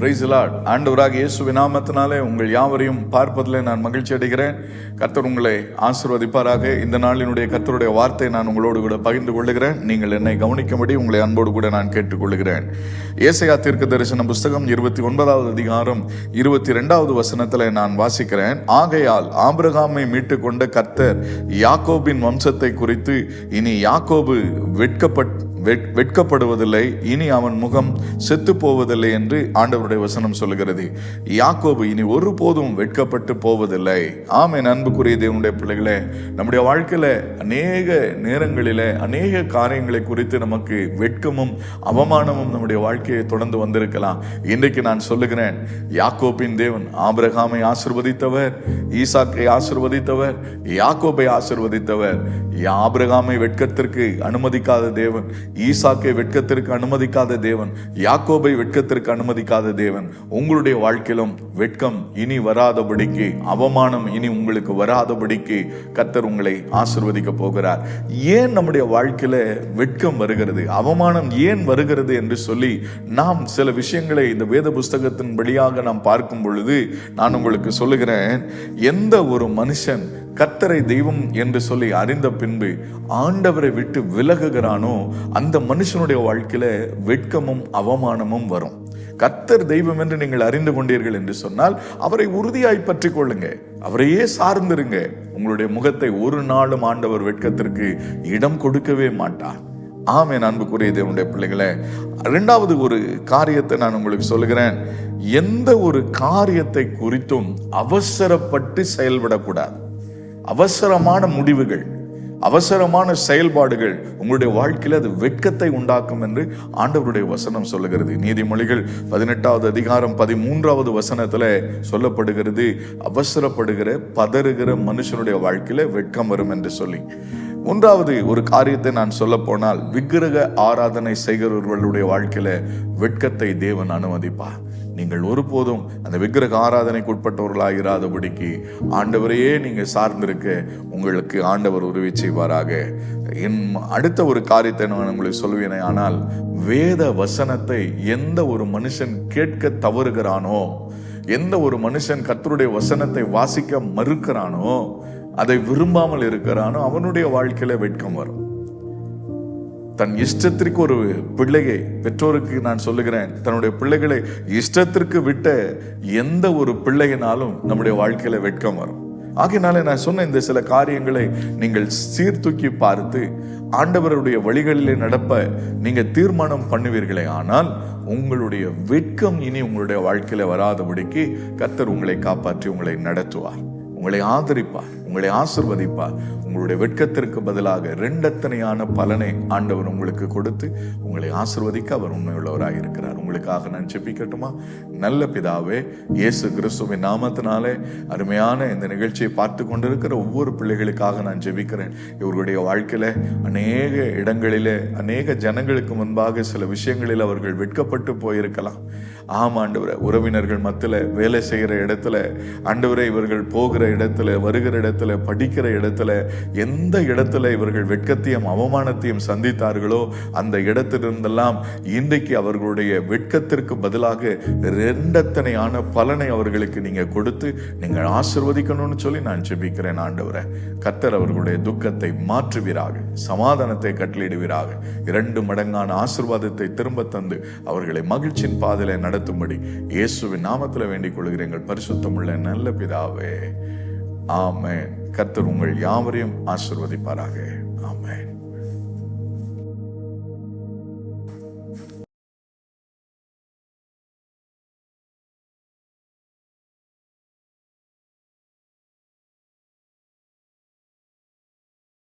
பிரைசிலாட் ஆண்டவராக இயேசு நாமத்தினாலே உங்கள் யாவரையும் பார்ப்பதில் நான் மகிழ்ச்சி அடைகிறேன். கர்த்தர் உங்களை ஆசிர்வதிப்பாராக. இந்த நாளினுடைய கர்த்தருடைய வார்த்தை நான் உங்களோடு கூட பகிர்ந்து கொள்ளுகிறேன். நீங்கள் என்னை கவனிக்கும்படி உங்களை அன்போடு கூட நான் கேட்டுக்கொள்ளுகிறேன். ஏசையா தீர்க்க தரிசன புஸ்தகம் இருபத்தி ஒன்பதாவது அதிகாரம் இருபத்தி ரெண்டாவது வசனத்தில் நான் வாசிக்கிறேன். ஆகையால் ஆபிரகாமை மீட்டு கொண்ட கர்த்தர் யாக்கோபின் வம்சத்தை குறித்து இனி யாக்கோபு வெட்கப்பட் வெட்கப்படுவதில்லை. இனி அவன் முகம் செத்து போவதில்லை என்று ஆண்டவருடைய வசனம் சொல்லுகிறது. யாக்கோபு இனி ஒருபோதும் வெட்கப்பட்டு போவதில்லை. ஆமை அன்புக்குரிய தேவனுடைய பிள்ளைகளே நம்முடைய வாழ்க்கையில அநேக நேரங்களிலே அநேக காரியங்களை குறித்து நமக்கு வெட்கமும் அவமானமும் நம்முடைய வாழ்க்கையை தொடர்ந்து வந்திருக்கலாம். இன்றைக்கு நான் சொல்லுகிறேன் யாக்கோபின் தேவன் ஆபிரகாமை ஆசிர்வதித்தவர் ஈசாக்கை ஆசிர்வதித்தவர் யாக்கோபை ஆசிர்வதித்தவர். ஆபிரகாமை வெட்கத்திற்கு அனுமதிக்காத தேவன் ஈசாக்கை வெட்கத்திற்கு அனுமதிக்காத தேவன் யாக்கோபை வெட்கத்திற்கு அனுமதிக்காத தேவன். உங்களுடைய வாழ்க்கையிலும் வெட்கம் இனி வராதபடிக்கு அவமானம் இனி உங்களுக்கு வராதபடிக்கு கத்தர் உங்களை ஆசிர்வதிக்க போகிறார். ஏன் நம்முடைய வாழ்க்கையில வெட்கம் வருகிறது? அவமானம் ஏன் வருகிறது என்று சொல்லி நாம் சில விஷயங்களை இந்த வேத புஸ்தகத்தின் வழியாக நாம் பார்க்கும் பொழுது நான் உங்களுக்கு சொல்லுகிறேன் எந்த ஒரு மனுஷன் கத்தரை தெய்வம் என்று சொல்லி அறிந்த பின்பு ஆண்டவரை விட்டு விலகுகிறானோ அந்த மனுஷனுடைய வாழ்க்கையில வெட்கமும் அவமானமும் வரும். கத்தர் தெய்வம் என்று நீங்கள் அறிந்து கொண்டீர்கள் என்று சொன்னால் அவரை உறுதியாய் பற்றி கொள்ளுங்க. அவரையே சார்ந்திருங்க. உங்களுடைய முகத்தை ஒரு நாளும் ஆண்டவர் வெட்கத்திற்கு இடம் கொடுக்கவே மாட்டார். ஆமே அன்புக்குரிய தேவனுடைய பிள்ளைகளை இரண்டாவது ஒரு காரியத்தை நான் உங்களுக்கு சொல்லுகிறேன். எந்த ஒரு காரியத்தை குறித்தும் அவசரப்பட்டு செயல்படக்கூடாது. அவசரமான முடிவுகள் அவசரமான செயல்பாடுகள் உங்களுடைய வாழ்க்கையில் அது வெட்கத்தை உண்டாக்கும் என்று ஆண்டவருடைய வசனம் சொல்லுகிறது. நீதிமொழிகள் பதினெட்டாவது அதிகாரம் பதிமூன்றாவது வசனத்தில் சொல்லப்படுகிறது. அவசரப்படுகிற பதறுகிற மனுஷனுடைய வாழ்க்கையில வெட்கம் வரும் என்று சொல்லி. மூன்றாவது ஒரு காரியத்தை நான் சொல்ல போனால் விக்கிரக ஆராதனை செய்கிறவர்களுடைய வாழ்க்கையில வெட்கத்தை தேவன் அனுமதிப்பார் நீங்கள் ஒருபோதும் அந்த விக்கிரக ஆராதனைக்கு உட்பட்டவர்களாகிறாதபடிக்கு ஆண்டவரையே நீங்கள் சார்ந்திருக்க உங்களுக்கு ஆண்டவர் உதவி செய்வாராக. என் அடுத்த ஒரு காரியத்தை நான் உங்களுக்கு சொல்லுவேனே ஆனால் வேத வசனத்தை எந்த ஒரு மனுஷன் கேட்க தவறுகிறானோ எந்த ஒரு மனுஷன் கத்தருடைய வசனத்தை வாசிக்க மறுக்கிறானோ அதை விரும்பாமல் இருக்கிறானோ அவனுடைய வாழ்க்கையில வெட்கம் வரும். தன் இஷ்டத்திற்கு ஒரு பிள்ளையை பெற்றோருக்கு நான் சொல்லுகிறேன் தன்னுடைய பிள்ளைகளை இஷ்டத்திற்கு விட்ட எந்த ஒரு பிள்ளையினாலும் நம்முடைய வாழ்க்கையில வெட்கம் வரும். ஆகையினால நான் சொன்ன இந்த சில காரியங்களை நீங்கள் சீர்தூக்கி பார்த்து ஆண்டவருடைய வழிகளிலே நடப்ப நீங்க தீர்மானம் பண்ணுவீர்களே ஆனால் உங்களுடைய வெட்கம் இனி உங்களுடைய வாழ்க்கையில வராதபடிக்கு கத்தர் உங்களை காப்பாற்றி உங்களை நடத்துவார் உங்களை ஆதரிப்பார். உங்களை ஆசிர்வதிப்பார். உங்களுடைய வெட்கத்திற்கு பதிலாக ரெண்டத்தனையான பலனை ஆண்டவர் உங்களுக்கு கொடுத்து உங்களை ஆசிர்வதிக்க அவர் உண்மையுள்ளவராக இருக்கிறார். உங்களுக்காக நான் செப்பிக்கட்டுமா நல்ல பிதாவே இயேசு கிறிஸ்துவின் நாமத்தினாலே அருமையான இந்த நிகழ்ச்சியை பார்த்து கொண்டிருக்கிற ஒவ்வொரு பிள்ளைகளுக்காக நான் ஜெபிக்கிறேன். இவர்களுடைய வாழ்க்கையில அநேக இடங்களிலே அநேக ஜனங்களுக்கு முன்பாக சில விஷயங்களில் அவர்கள் வெட்கப்பட்டு போயிருக்கலாம். ஆமாம் ஆண்டவரை. உறவினர்கள் மத்தியில வேலை செய்கிற இடத்துல ஆண்டவரை இவர்கள் போகிற இடத்துல வருகிற இடத்துல படிக்கிற இடத்துல எந்த இடத்துல இவர்கள் வெட்கத்தையும் அவமானத்தையும் சந்தித்தார்களோ அந்த இடத்திலிருந்தெல்லாம் இன்றைக்கு அவர்களுடைய வெட்கத்திற்கு பதிலாக ரெண்டத்தனையான பலனை அவர்களுக்கு நீங்க கொடுத்து நீங்கள் ஆசிர்வதிக்கணும்னு சொல்லி நான் ஜெபிக்கிறேன் ஆண்டவரை. கத்தர் அவர்களுடைய துக்கத்தை மாற்றுவீராக சமாதானத்தை கட்டளிடுவீராக இரண்டு மடங்கான ஆசிர்வாதத்தை திரும்ப தந்து அவர்களை மகிழ்ச்சியின் பாதையில் நட நடத்தும்படி இயேசுவின் நாமத்தில் வேண்டிக் கொள்கிறீர்கள் எங்கள் பரிசுத்தமுள்ள நல்ல பிதாவே. ஆமேன். கர்த்தர் உங்கள் யாவரையும் ஆசிர்வதிப்பாராக. ஆமேன்.